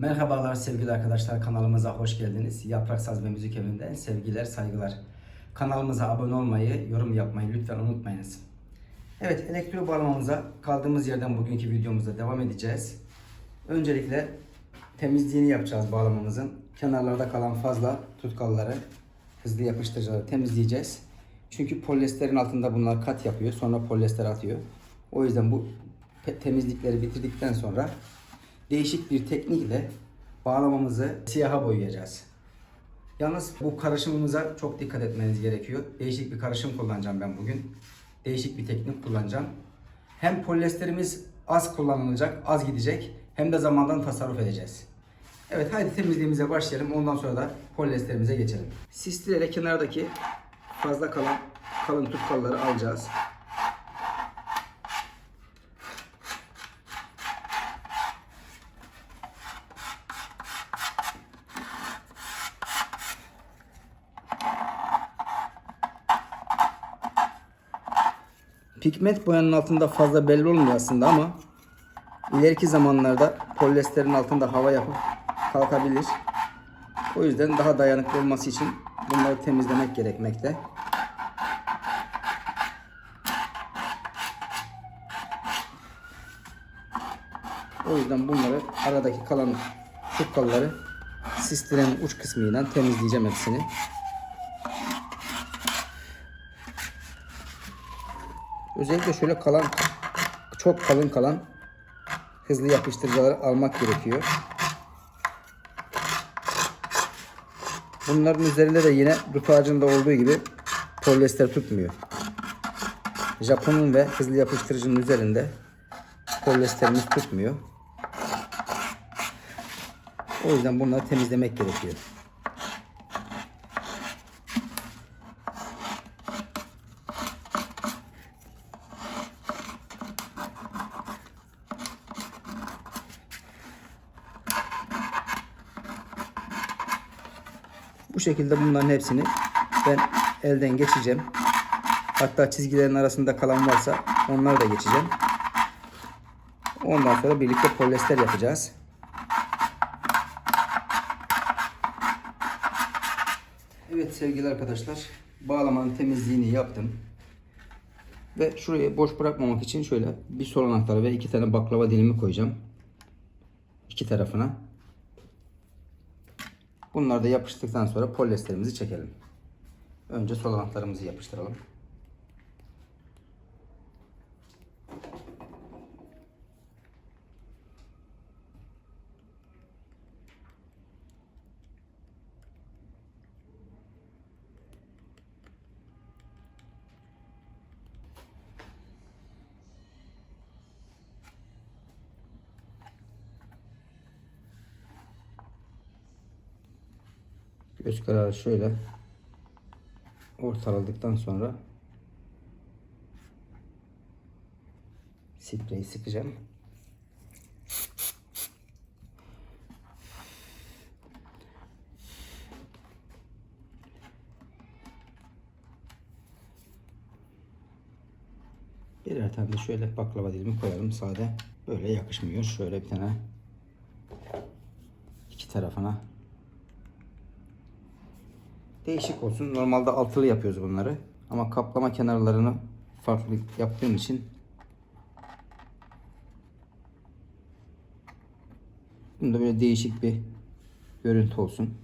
Merhabalar sevgili arkadaşlar kanalımıza hoş geldiniz. Yaprak Saz ve Müzik Evi'nden sevgiler, saygılar. Kanalımıza abone olmayı, yorum yapmayı lütfen unutmayınız. Evet, elektro bağlamamıza kaldığımız yerden bugünkü videomuzda devam edeceğiz. Öncelikle temizliğini yapacağız bağlamamızın. Kenarlarda kalan fazla tutkalları, hızlı yapıştırıcıları temizleyeceğiz. Çünkü polyesterin altında bunlar kat yapıyor, sonra polyester atıyor. O yüzden bu temizlikleri bitirdikten sonra değişik bir teknikle bağlamamızı siyaha boyayacağız. Yalnız bu karışımımıza çok dikkat etmeniz gerekiyor. Değişik bir karışım kullanacağım ben bugün. Değişik bir teknik kullanacağım. Hem polyesterimiz az kullanılacak, az gidecek hem de zamandan tasarruf edeceğiz. Evet haydi temizliğimize başlayalım. Ondan sonra da polyesterimize geçelim. Sistireyle kenardaki fazla kalan kalın tutkalları alacağız. Pigment boyanın altında fazla belli olmuyor aslında ama ileriki zamanlarda polyesterin altında hava yapıp kalkabilir. O yüzden daha dayanıklı olması için bunları temizlemek gerekmekte. O yüzden bunları aradaki kalan tutkalları sistirenin uç kısmıyla temizleyeceğim hepsini. Özellikle şöyle kalan çok kalın kalan hızlı yapıştırıcıları almak gerekiyor. Bunların üzerinde de yine dut ağacında olduğu gibi polyester tutmuyor. Japon'un ve hızlı yapıştırıcının üzerinde polyesterimiz tutmuyor. O yüzden bunları temizlemek gerekiyor. Şekilde bunların hepsini ben elden geçeceğim. Hatta çizgilerin arasında kalan varsa onları da geçeceğim. Ondan sonra birlikte polyester yapacağız. Evet sevgili arkadaşlar bağlamanın temizliğini yaptım. Ve şurayı boş bırakmamak için şöyle bir sol anahtarı ve iki tane baklava dilimi koyacağım. İki tarafına. Bunları da yapıştırdıktan sonra polyesterimizi çekelim. Önce sol anahtarımızı yapıştıralım. Göz kararı şöyle ortaladıktan sonra spreyi sıkacağım. Birer tane de şöyle baklava dilimi koyalım sade. Böyle yakışmıyor. Şöyle bir tane iki tarafına değişik olsun. Normalde altılı yapıyoruz bunları. Ama kaplama kenarlarını farklı yaptığım için bunda böyle değişik bir görüntü olsun.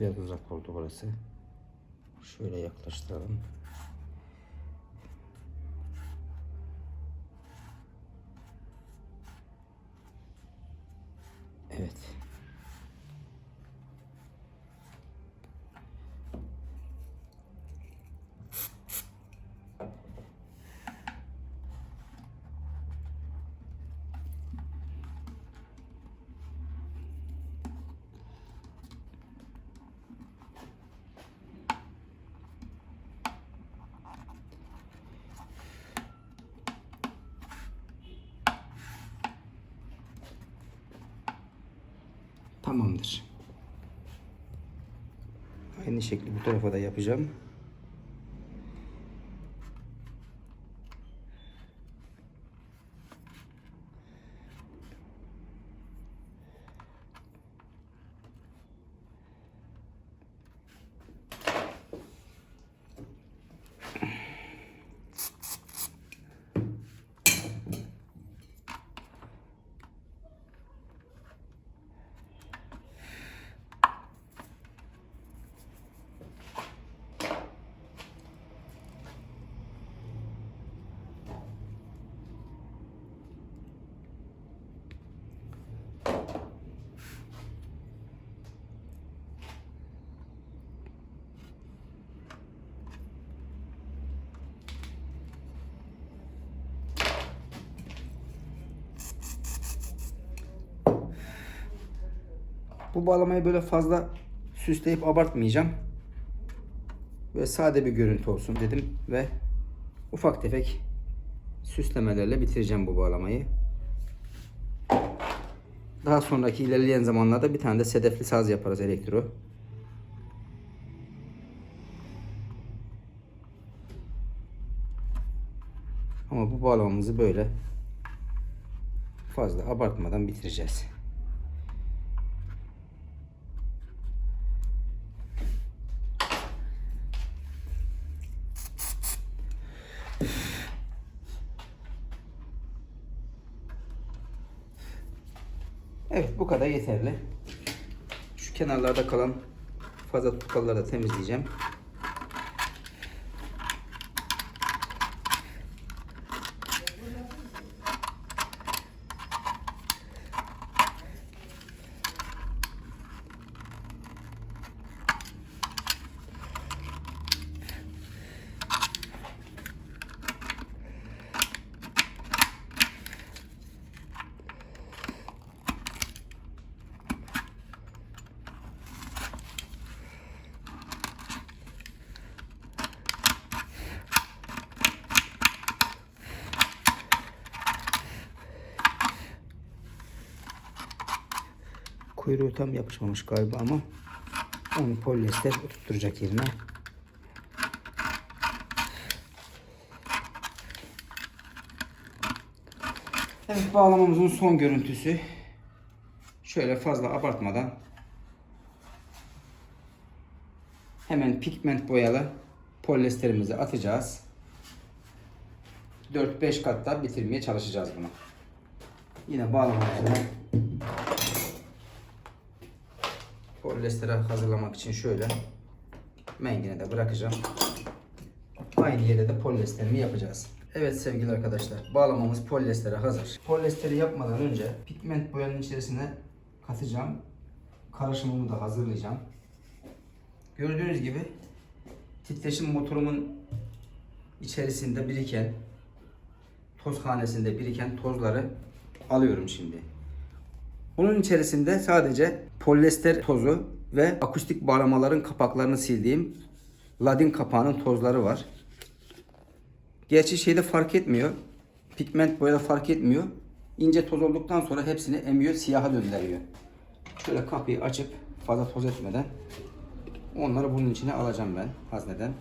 Biraz uzak oldu burası. Şöyle yaklaştıralım. Evet. Tamamdır. Aynı şekli bu tarafa da yapacağım. Bu bağlamayı böyle fazla süsleyip abartmayacağım. Ve sade bir görüntü olsun dedim ve ufak tefek süslemelerle bitireceğim bu bağlamayı. Daha sonraki ilerleyen zamanlarda bir tane de sedefli saz yaparız elektro. Ama bu bağlamamızı böyle fazla abartmadan bitireceğiz. Evet bu kadar yeterli. Şu kenarlarda kalan fazla tutkalları da temizleyeceğim. Kuyruğu tam yapışmamış galiba ama onu polyester oturtacak yerine. Evet bağlamamızın son görüntüsü. Şöyle fazla abartmadan hemen pigment boyalı polyesterimizi atacağız. 4-5 katta bitirmeye çalışacağız bunu. Yine bağlamamızı polyestere hazırlamak için şöyle mengine de bırakacağım. Aynı yere de polyesterimi yapacağız. Evet sevgili arkadaşlar bağlamamız polyestere hazır. Polyesteri yapmadan önce pigment boyanın içerisine katacağım. Karışımımı da hazırlayacağım. Gördüğünüz gibi titreşim motorumun içerisinde biriken tozhanesinde biriken tozları alıyorum şimdi. Bunun içerisinde sadece polyester tozu ve akustik bağlamaların kapaklarını sildiğim ladin kapağının tozları var. Gerçi şeyde fark etmiyor. Pigment boyada fark etmiyor. İnce toz olduktan sonra hepsini emiyor, siyaha döndürüyor. Şöyle kapıyı açıp fazla toz etmeden onları bunun içine alacağım ben hazneden.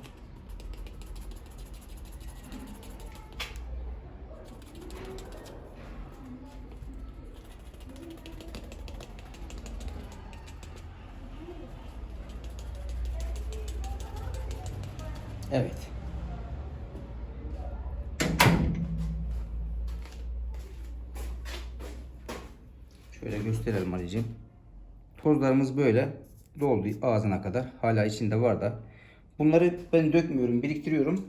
Evet. Şöyle gösterelim Ali'ciğim. Tozlarımız böyle doldu ağzına kadar. Hala içinde var da. Bunları ben dökmüyorum, biriktiriyorum.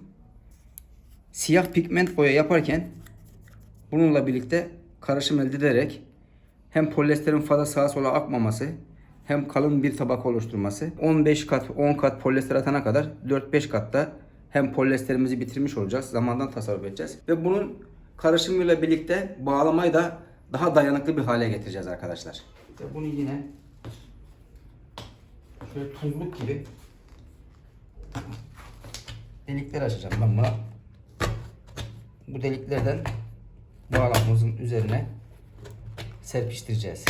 Siyah pigment boya yaparken bununla birlikte karışım elde ederek hem polyesterin fazla sağa sola akmaması hem kalın bir tabak oluşturması 15 kat 10 kat polyester atana kadar 4-5 katta hem polyesterimizi bitirmiş olacağız. Zamandan tasarruf edeceğiz. Ve bunun karışımıyla birlikte bağlamayı da daha dayanıklı bir hale getireceğiz arkadaşlar. Ve bunu yine şöyle tuzluk gibi delikler açacağım ben buna. Bu deliklerden bağlamamızın üzerine serpiştireceğiz.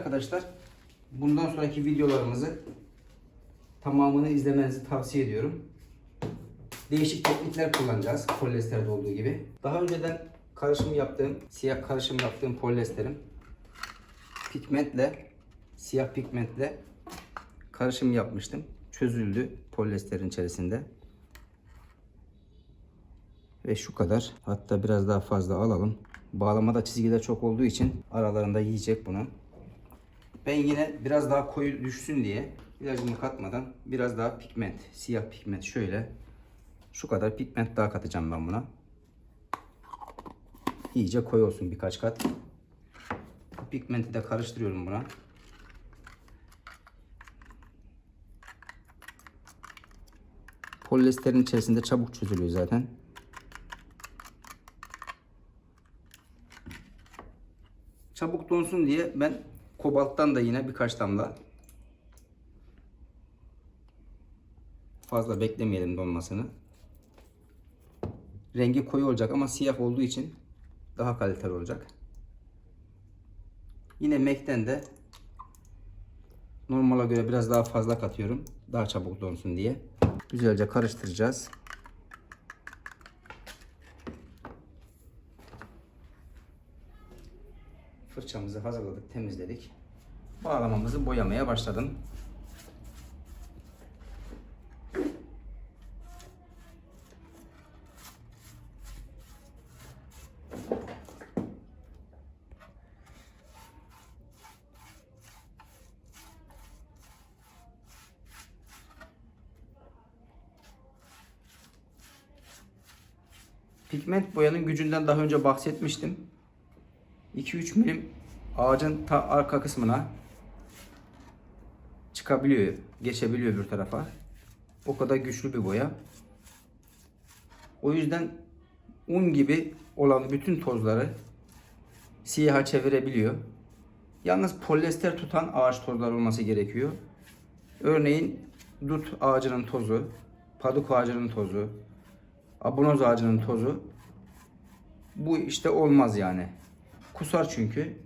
Arkadaşlar, bundan sonraki videolarımızı tamamını izlemenizi tavsiye ediyorum. Değişik teknikler kullanacağız polyesterde olduğu gibi. Daha önceden karışım yaptığım, siyah karışım yaptığım polyesterim pigmentle, siyah pigmentle karışım yapmıştım. Çözüldü polyesterin içerisinde. Ve şu kadar. Hatta biraz daha fazla alalım. Bağlamada çizgiler çok olduğu için aralarında yiyecek bunu. Ben yine biraz daha koyu düşsün diye ilacımı katmadan biraz daha pigment, siyah pigment şöyle şu kadar pigment daha katacağım ben buna. İyice koyu olsun birkaç kat. Pigmenti de karıştırıyorum buna. Polyesterin içerisinde çabuk çözülüyor zaten. Çabuk donsun diye ben kobalttan da yine birkaç damla fazla beklemeyelim donmasını. Rengi koyu olacak ama siyah olduğu için daha kaliteli olacak. Yine MAC'ten de normala göre biraz daha fazla katıyorum. Daha çabuk donsun diye. Güzelce karıştıracağız. Fırçamızı hazırladık, temizledik. Bağlamamızı boyamaya başladım. Pigment boyanın gücünden daha önce bahsetmiştim. 2-3 milim ağacın ta arka kısmına çıkabiliyor, geçebiliyor bir tarafa. O kadar güçlü bir boya. O yüzden un gibi olan bütün tozları siyaha çevirebiliyor. Yalnız polyester tutan ağaç tozları olması gerekiyor. Örneğin dut ağacının tozu, paduk ağacının tozu, abonoz ağacının tozu bu işte olmaz yani. Kusar çünkü.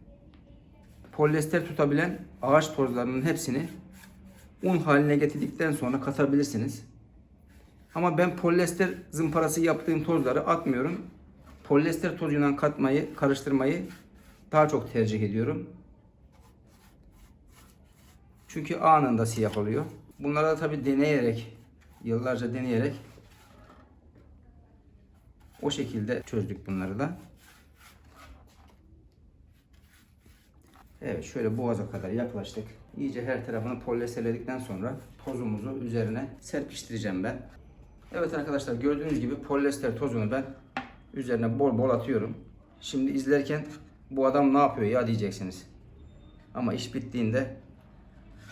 Polyester tutabilen ağaç tozlarının hepsini un haline getirdikten sonra katabilirsiniz. Ama ben polyester zımparası yaptığım tozları atmıyorum. Polyester tozuyla katmayı, karıştırmayı daha çok tercih ediyorum. Çünkü anında siyah oluyor. Bunları da tabi deneyerek, yıllarca deneyerek o şekilde çözdük bunları da. Evet şöyle boğaza kadar yaklaştık. İyice her tarafını polyesterledikten sonra tozumuzu üzerine serpiştireceğim ben. Evet arkadaşlar gördüğünüz gibi polyester tozunu ben üzerine bol bol atıyorum. Şimdi izlerken bu adam ne yapıyor ya diyeceksiniz. Ama iş bittiğinde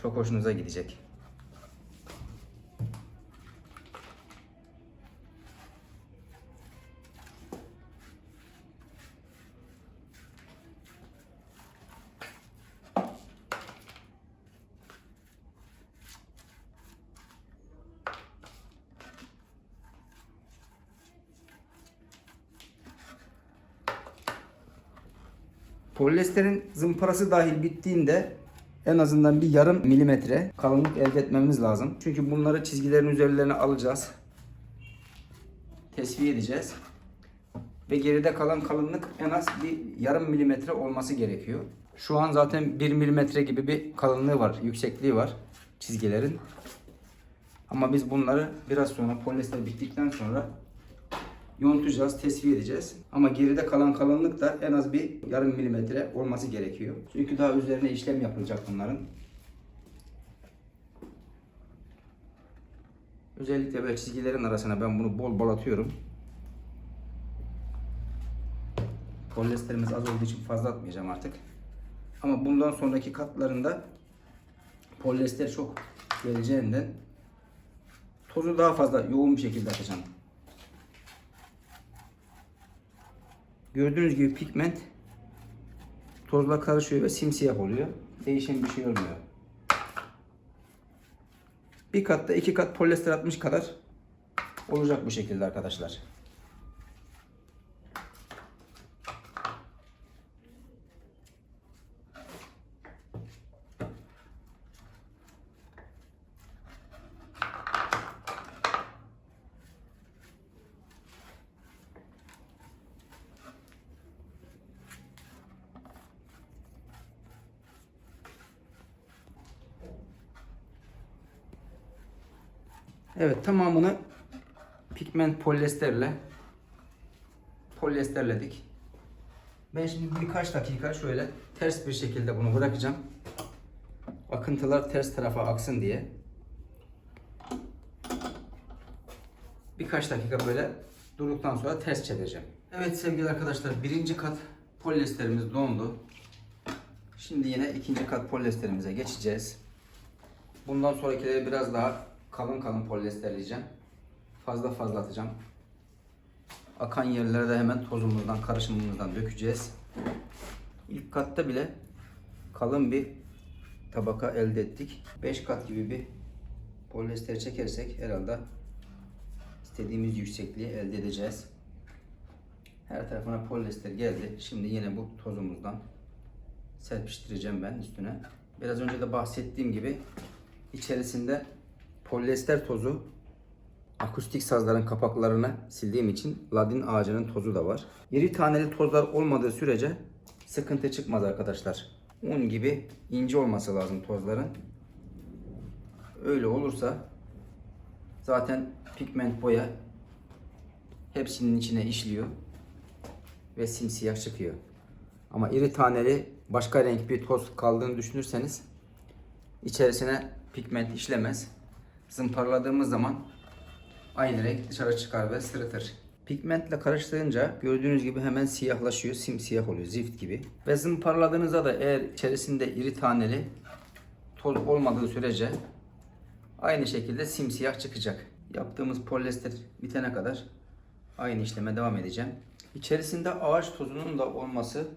çok hoşunuza gidecek. Polyesterin zımparası dahil bittiğinde en azından bir yarım milimetre kalınlık elde etmemiz lazım. Çünkü bunları çizgilerin üzerlerine alacağız. Tesviye edeceğiz. Ve geride kalan kalınlık en az bir yarım milimetre olması gerekiyor. Şu an zaten 1 milimetre gibi bir kalınlığı var, yüksekliği var çizgilerin. Ama biz bunları biraz sonra polyester bittikten sonra yontacağız, tesviye edeceğiz. Ama geride kalan kalınlık da en az bir yarım milimetre olması gerekiyor. Çünkü daha üzerine işlem yapılacak bunların. Özellikle böyle çizgilerin arasına ben bunu bol bol atıyorum. Polyesterimiz az olduğu için fazla atmayacağım artık. Ama bundan sonraki katlarında polyester çok geleceğinden tozu daha fazla yoğun bir şekilde atacağım. Gördüğünüz gibi pigment tozla karışıyor ve simsiyah oluyor. Değişen bir şey olmuyor. Bir katta iki kat polyester atmış kadar olacak bu şekilde arkadaşlar. Evet tamamını pigment polyesterle polyesterledik. Ben şimdi birkaç dakika şöyle ters bir şekilde bunu bırakacağım. Akıntılar ters tarafa aksın diye. Birkaç dakika böyle durduktan sonra ters çevireceğim. Evet sevgili arkadaşlar birinci kat polyesterimiz dondu. Şimdi yine ikinci kat polyesterimize geçeceğiz. Bundan sonrakileri biraz daha kalın kalın polyesterleyeceğim. Fazla fazla atacağım. Akan yerlere de hemen tozumuzdan, karışımımızdan dökeceğiz. İlk katta bile kalın bir tabaka elde ettik. 5 kat gibi bir polyester çekersek herhalde istediğimiz yüksekliği elde edeceğiz. Her tarafına polyester geldi. Şimdi yine bu tozumuzdan serpiştireceğim ben üstüne. Biraz önce de bahsettiğim gibi içerisinde polyester tozu akustik sazların kapaklarını sildiğim için ladin ağacının tozu da var. İri taneli tozlar olmadığı sürece sıkıntı çıkmaz arkadaşlar. Un gibi ince olması lazım tozların. Öyle olursa zaten pigment boya hepsinin içine işliyor ve simsiyah çıkıyor. Ama iri taneli başka renk bir toz kaldığını düşünürseniz içerisine pigment işlemez. Zımparaladığımız zaman aynı renk dışarı çıkar ve sırıtır. Pigmentle karıştırınca gördüğünüz gibi hemen siyahlaşıyor, simsiyah oluyor, zift gibi. Ve zımparaladığınızda da eğer içerisinde iri taneli toz olmadığı sürece aynı şekilde simsiyah çıkacak. Yaptığımız polyester bitene kadar aynı işleme devam edeceğim. İçerisinde ağaç tozunun da olması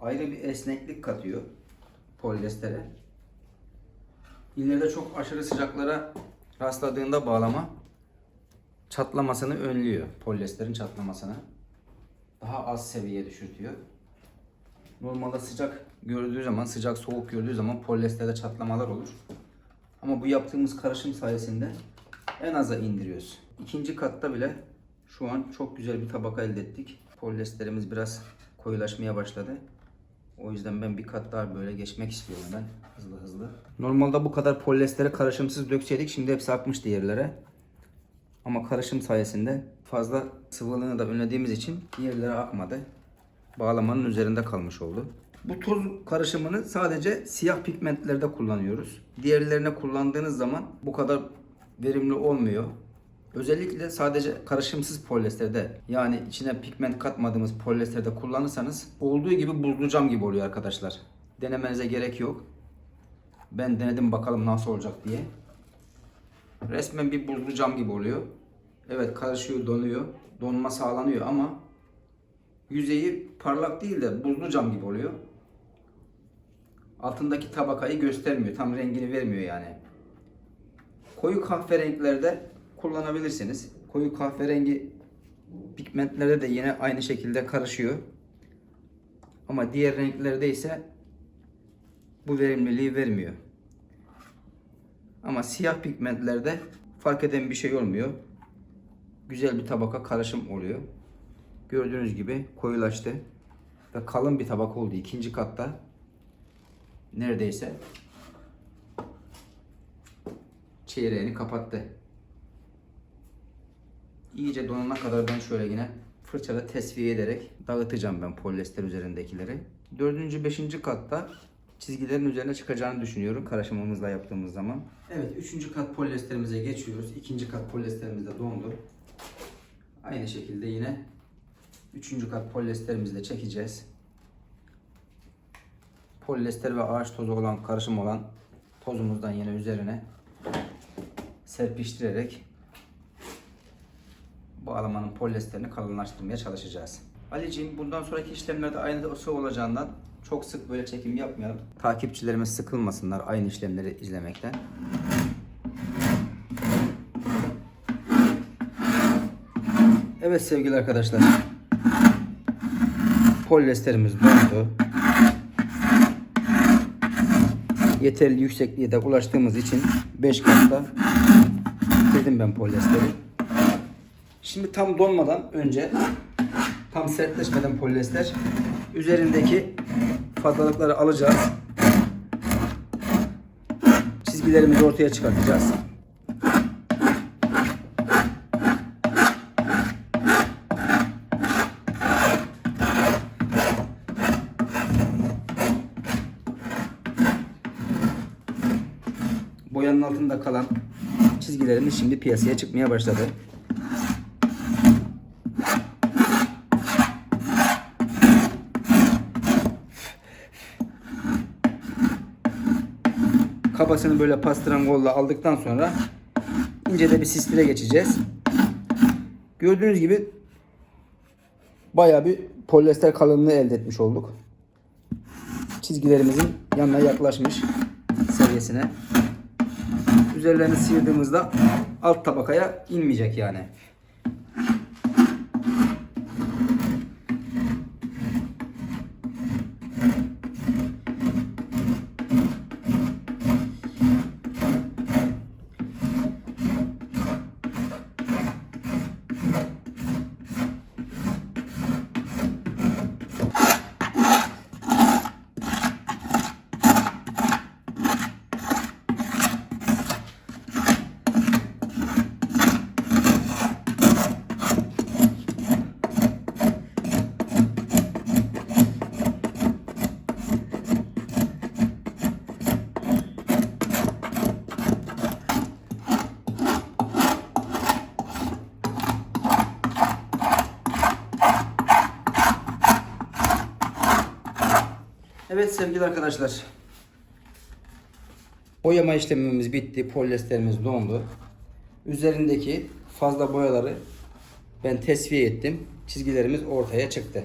ayrı bir esneklik katıyor polyestere. İleride çok aşırı sıcaklara rastladığında bağlama çatlamasını önlüyor. Polyesterin çatlamasını. Daha az seviyeye düşürtüyor. Normalde sıcak gördüğü zaman, sıcak soğuk gördüğü zaman polyesterde çatlamalar olur. Ama bu yaptığımız karışım sayesinde en aza indiriyoruz. İkinci katta bile şu an çok güzel bir tabaka elde ettik. Polyesterimiz biraz koyulaşmaya başladı. O yüzden ben bir kat daha böyle geçmek istiyorum ben hızlı hızlı. Normalde bu kadar polyestere karışımsız dökseydik şimdi hepsi akmıştı yerlere. Ama karışım sayesinde fazla sıvılığını da önlediğimiz için yerlere akmadı. Bağlamanın üzerinde kalmış oldu. Bu toz karışımını sadece siyah pigmentlerde kullanıyoruz. Diğerlerine kullandığınız zaman bu kadar verimli olmuyor. Özellikle sadece karışımsız polyesterde yani içine pigment katmadığımız polyesterde kullanırsanız olduğu gibi buzlu cam gibi oluyor arkadaşlar. Denemenize gerek yok. Ben denedim bakalım nasıl olacak diye. Resmen bir buzlu cam gibi oluyor. Evet karışıyor, donuyor. Donma sağlanıyor ama yüzeyi parlak değil de buzlu cam gibi oluyor. Altındaki tabakayı göstermiyor. Tam rengini vermiyor yani. Koyu kahverenglerde kullanabilirsiniz. Koyu kahverengi pigmentlerde de yine aynı şekilde karışıyor. Ama diğer renklerde ise bu verimliliği vermiyor. Ama siyah pigmentlerde fark eden bir şey olmuyor. Güzel bir tabaka karışım oluyor. Gördüğünüz gibi koyulaştı. Ve kalın bir tabaka oldu. ikinci katta neredeyse çeyreğini kapattı. İyice donana kadar ben şöyle yine fırçada tesviye ederek dağıtacağım ben polyester üzerindekileri. Dördüncü, beşinci katta çizgilerin üzerine çıkacağını düşünüyorum karışımımızla yaptığımız zaman. Evet, üçüncü kat polyesterimize geçiyoruz. İkinci kat polyesterimiz de dondu. Aynı şekilde yine üçüncü kat polyesterimizi de çekeceğiz. Polyester ve ağaç tozu olan karışım olan tozumuzdan yine üzerine serpiştirerek bağlamanın polyesterini kalınlaştırmaya çalışacağız. Ali'ciğim bundan sonraki işlemlerde aynı o olacağından çok sık böyle çekim yapmayalım. Takipçilerimiz sıkılmasınlar aynı işlemleri izlemekten. Evet sevgili arkadaşlar. Polyesterimiz dondu. Yeterli yüksekliğe de ulaştığımız için 5 katta dedim ben polyesteri. Şimdi tam donmadan önce tam sertleşmeden polyester üzerindeki fazlalıkları alacağız. Çizgilerimizi ortaya çıkartacağız. boyanın altında kalan çizgilerimiz şimdi piyasaya çıkmaya başladı. Kabasını böyle pastrangolla aldıktan sonra ince de bir sistire geçeceğiz. Gördüğünüz gibi bayağı bir polyester kalınlığı elde etmiş olduk. Çizgilerimizin yanına yaklaşmış seviyesine. Üzerlerini sıyırdığımızda alt tabakaya inmeyecek yani. Evet sevgili arkadaşlar. Boyama işlemimiz bitti. Polyesterimiz dondu. Üzerindeki fazla boyaları ben tesviye ettim. Çizgilerimiz ortaya çıktı.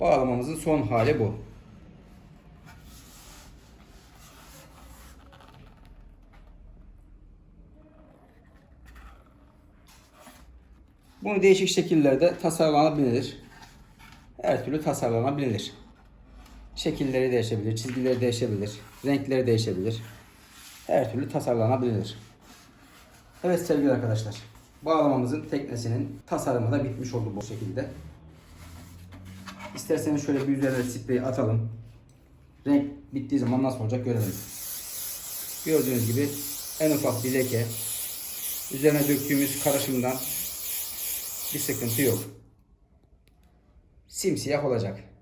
Bağlamamızın son hali bu. Bunu değişik şekillerde tasarlanabilir. Her türlü tasarlanabilir. Şekilleri değişebilir, çizgileri değişebilir, renkleri değişebilir. Her türlü tasarlanabilir. Evet sevgili arkadaşlar. Bağlamamızın teknesinin tasarımı da bitmiş oldu bu şekilde. İsterseniz şöyle bir üzerine spreyi atalım. Renk bittiği zaman nasıl olacak görelim. Gördüğünüz gibi en ufak bir leke. Üzerine döktüğümüz karışımdan bir sıkıntı yok. Simsiyah olacak.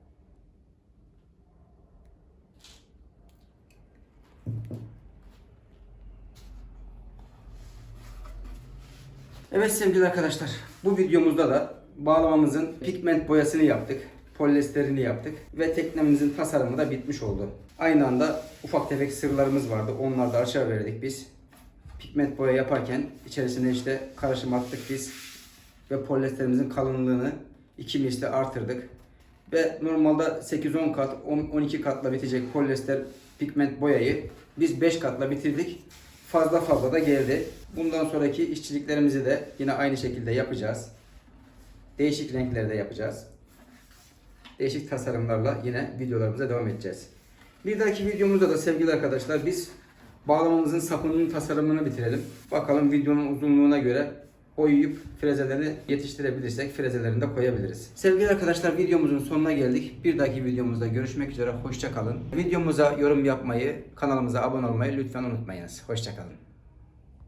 Evet sevgili arkadaşlar, bu videomuzda da bağlamamızın pigment boyasını yaptık, polyesterini yaptık ve teknemizin tasarımı da bitmiş oldu. Aynı anda ufak tefek sırlarımız vardı, onları da açığa verdik biz. Pigment boya yaparken içerisine işte karışım attık biz ve polyesterimizin kalınlığını 2 misli artırdık. Ve normalde 8-10 kat, 10-12 katla bitecek polyester pigment boyayı biz 5 katla bitirdik. Fazla fazla da geldi. Bundan sonraki işçiliklerimizi de yine aynı şekilde yapacağız. Değişik renklerde yapacağız. Değişik tasarımlarla yine videolarımıza devam edeceğiz. Bir dahaki videomuzda da sevgili arkadaşlar biz bağlamamızın sapının tasarımını bitirelim. Bakalım videonun uzunluğuna göre boyayıp frezelerini yetiştirebilirsek frezelerini de koyabiliriz. Sevgili arkadaşlar videomuzun sonuna geldik. Bir dahaki videomuzda görüşmek üzere. Hoşça kalın. Videomuza yorum yapmayı, kanalımıza abone olmayı lütfen unutmayınız. Hoşça kalın.